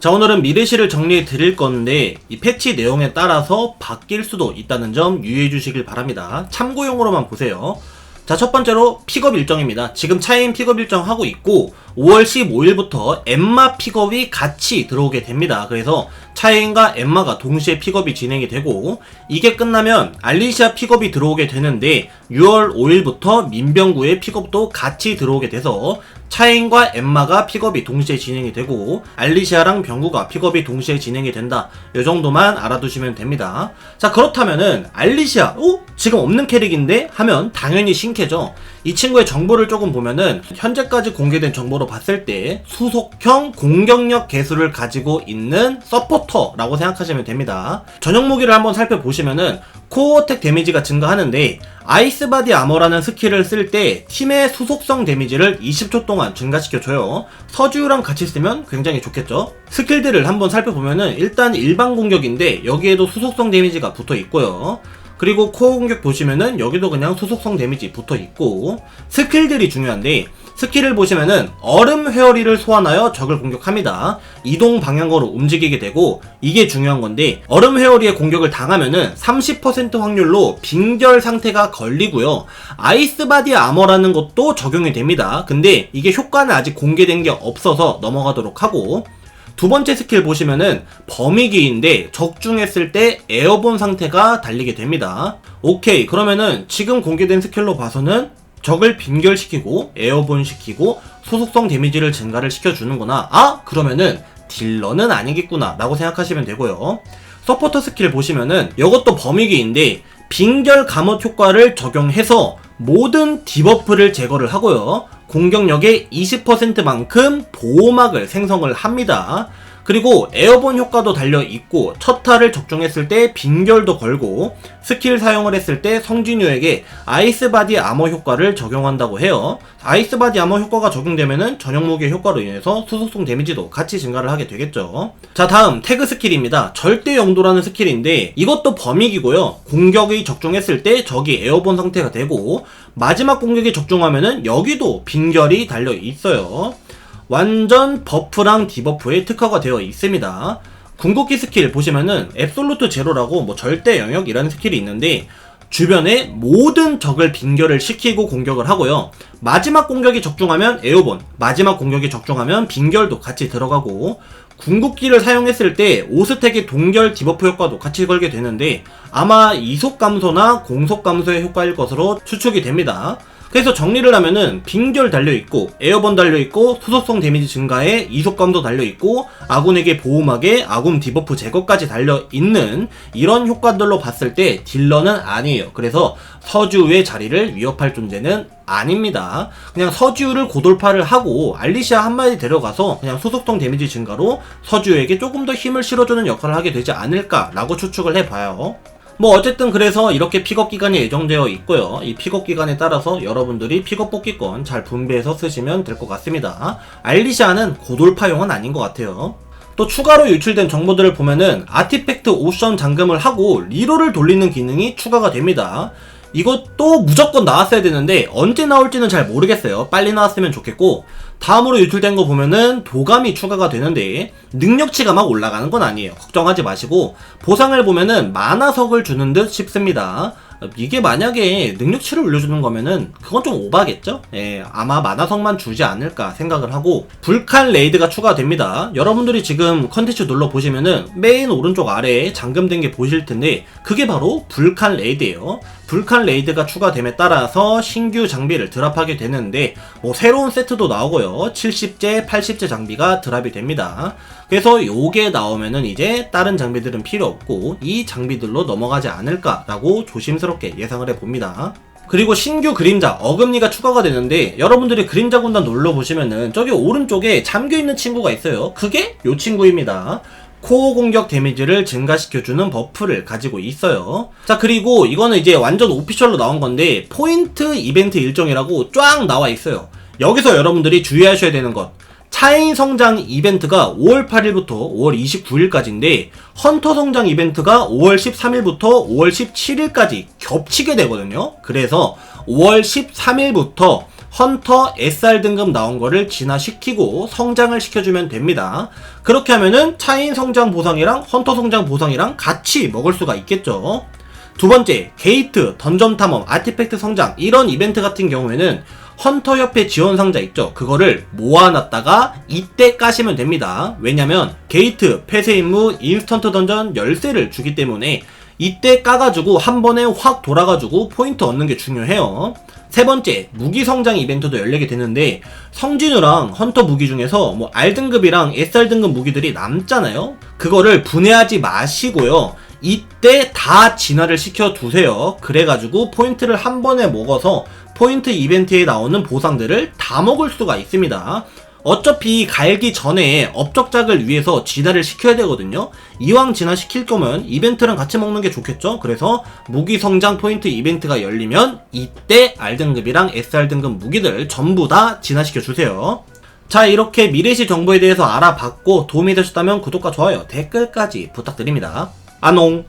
자 오늘은 미르시를 정리해 드릴 건데 이 패치 내용에 따라서 바뀔 수도 있다는 점 유의해 주시길 바랍니다. 참고용으로만 보세요. 자 첫 번째로 픽업 일정입니다. 지금 차인 픽업 일정 하고 있고 5월 15일부터 엠마 픽업이 같이 들어오게 됩니다. 그래서 차인과 엠마가 동시에 픽업이 진행이 되고 이게 끝나면 알리시아 픽업이 들어오게 되는데 6월 5일부터 민병구의 픽업도 같이 들어오게 돼서 차인과 엠마가 픽업이 동시에 진행이 되고 알리시아랑 병구가 픽업이 동시에 진행이 된다. 이 정도만 알아두시면 됩니다. 자 그렇다면은 알리시아 어? 지금 없는 캐릭인데 하면 당연히 신캐죠. 이 친구의 정보를 조금 보면은 현재까지 공개된 정보로 봤을 때 수속형 공격력 개수를 가지고 있는 서포터라고 생각하시면 됩니다. 전용 무기를 한번 살펴보시면은 코어 택 데미지가 증가하는데 아이스바디 아머라는 스킬을 쓸 때 팀의 수속성 데미지를 20초 동안 증가시켜줘요. 서주랑 같이 쓰면 굉장히 좋겠죠. 스킬들을 한번 살펴보면은 일단 일반 공격인데 여기에도 수속성 데미지가 붙어 있고요. 그리고 코어 공격 보시면은 여기도 그냥 수속성 데미지 붙어 있고 스킬들이 중요한데 스킬을 보시면은 얼음 회오리를 소환하여 적을 공격합니다. 이동 방향으로 움직이게 되고 이게 중요한 건데 얼음 회오리의 공격을 당하면은 30% 확률로 빙결 상태가 걸리고요. 아이스바디 아머라는 것도 적용이 됩니다. 근데 이게 효과는 아직 공개된 게 없어서 넘어가도록 하고 두 번째 스킬 보시면은 범위기인데 적중했을 때 에어본 상태가 달리게 됩니다. 오케이 그러면은 지금 공개된 스킬로 봐서는 적을 빈결시키고 에어본 시키고 소속성 데미지를 증가를 시켜주는구나. 아 그러면은 딜러는 아니겠구나 라고 생각하시면 되고요. 서포터 스킬 보시면은 이것도 범위기인데 빈결 감옷 효과를 적용해서 모든 디버프를 제거를 하고요. 공격력의 20%만큼 보호막을 생성을 합니다. 그리고 에어본 효과도 달려 있고 첫 타를 적중했을 때 빈결도 걸고 스킬 사용을 했을 때 성진우에게 아이스바디 아머 효과를 적용한다고 해요. 아이스바디 아머 효과가 적용되면은 전용 무기의 효과로 인해서 수속성 데미지도 같이 증가를 하게 되겠죠. 자 다음 태그 스킬입니다. 절대 영도라는 스킬인데 이것도 범위기고요. 공격이 적중했을 때 적이 에어본 상태가 되고 마지막 공격이 적중하면은 여기도 빈결이 달려 있어요. 완전 버프랑 디버프에 특화가 되어 있습니다. 궁극기 스킬 보시면은 앱솔루트 제로라고 뭐 절대 영역이라는 스킬이 있는데 주변에 모든 적을 빙결을 시키고 공격을 하고요. 마지막 공격이 적중하면 에어본, 마지막 공격이 적중하면 빙결도 같이 들어가고 궁극기를 사용했을 때 5스택의 동결 디버프 효과도 같이 걸게 되는데 아마 이속 감소나 공속 감소의 효과일 것으로 추측이 됩니다. 그래서 정리를 하면은 빙결 달려있고 에어번 달려있고 수속성 데미지 증가에 이속감도 달려있고 아군에게 보호막에 아군 디버프 제거까지 달려있는 이런 효과들로 봤을 때 딜러는 아니에요. 그래서 서주의 자리를 위협할 존재는 아닙니다. 그냥 서주를 고돌파를 하고 알리시아 한 마디 데려가서 그냥 수속성 데미지 증가로 서주에게 조금 더 힘을 실어주는 역할을 하게 되지 않을까 라고 추측을 해봐요 뭐 어쨌든 그래서 이렇게 픽업 기간이 예정되어 있고요. 이 픽업 기간에 따라서 여러분들이 픽업 뽑기권 잘 분배해서 쓰시면 될 것 같습니다. 알리시아는 고돌파용은 아닌 것 같아요. 또 추가로 유출된 정보들을 보면은 아티팩트 옵션 잠금을 하고 리로를 돌리는 기능이 추가가 됩니다. 이것도 무조건 나왔어야 되는데 언제 나올지는 잘 모르겠어요. 빨리 나왔으면 좋겠고 다음으로 유출된 거 보면은 도감이 추가가 되는데 능력치가 막 올라가는 건 아니에요. 걱정하지 마시고 보상을 보면은 만화석을 주는 듯 싶습니다. 이게 만약에 능력치를 올려주는 거면은 그건 좀 오바겠죠? 예, 아마 만화석만 주지 않을까 생각을 하고 불칸 레이드가 추가됩니다. 여러분들이 지금 컨텐츠 눌러 보시면은 메인 오른쪽 아래에 잠금된 게 보실 텐데 그게 바로 불칸 레이드예요. 불칸 레이드가 추가됨에 따라서 신규 장비를 드랍하게 되는데 뭐 새로운 세트도 나오고요. 70제, 80제 장비가 드랍이 됩니다. 그래서 요게 나오면은 이제 다른 장비들은 필요 없고 이 장비들로 넘어가지 않을까라고 조심스럽게 예상을 해봅니다. 그리고 신규 그림자 어금니가 추가가 되는데 여러분들이 그림자 군단 눌러보시면은 저기 오른쪽에 잠겨있는 친구가 있어요. 그게 요 친구입니다. 코어 공격 데미지를 증가시켜주는 버프를 가지고 있어요. 자, 그리고 이거는 이제 완전 오피셜로 나온 건데, 포인트 이벤트 일정이라고 쫙 나와 있어요. 여기서 여러분들이 주의하셔야 되는 것. 차인 성장 이벤트가 5월 8일부터 5월 29일까지인데 헌터 성장 이벤트가 5월 13일부터 5월 17일까지 겹치게 되거든요. 그래서 5월 13일부터 헌터 SR 등급 나온 거를 진화시키고 성장을 시켜주면 됩니다. 그렇게 하면은 차인 성장 보상이랑 헌터 성장 보상이랑 같이 먹을 수가 있겠죠. 두 번째, 게이트, 던전 탐험, 아티팩트 성장 이런 이벤트 같은 경우에는 헌터 협회 지원 상자 있죠. 그거를 모아놨다가 이때 까시면 됩니다. 왜냐면 게이트, 폐쇄 임무, 인스턴트 던전 열쇠를 주기 때문에 이때 까가지고 한 번에 확 돌아가지고 포인트 얻는 게 중요해요. 세 번째, 무기 성장 이벤트도 열리게 되는데 성진우랑 헌터 무기 중에서 뭐 R등급이랑 SR등급 무기들이 남잖아요. 그거를 분해하지 마시고요. 이때 다 진화를 시켜 두세요. 그래가지고 포인트를 한 번에 먹어서 포인트 이벤트에 나오는 보상들을 다 먹을 수가 있습니다. 어차피 갈기 전에 업적작을 위해서 진화를 시켜야 되거든요. 이왕 진화시킬 거면 이벤트랑 같이 먹는 게 좋겠죠. 그래서 무기 성장 포인트 이벤트가 열리면 이때 R등급이랑 SR등급 무기들 전부 다 진화시켜 주세요. 자 이렇게 미래시 정보에 대해서 알아봤고 도움이 되셨다면 구독과 좋아요 댓글까지 부탁드립니다. 안녕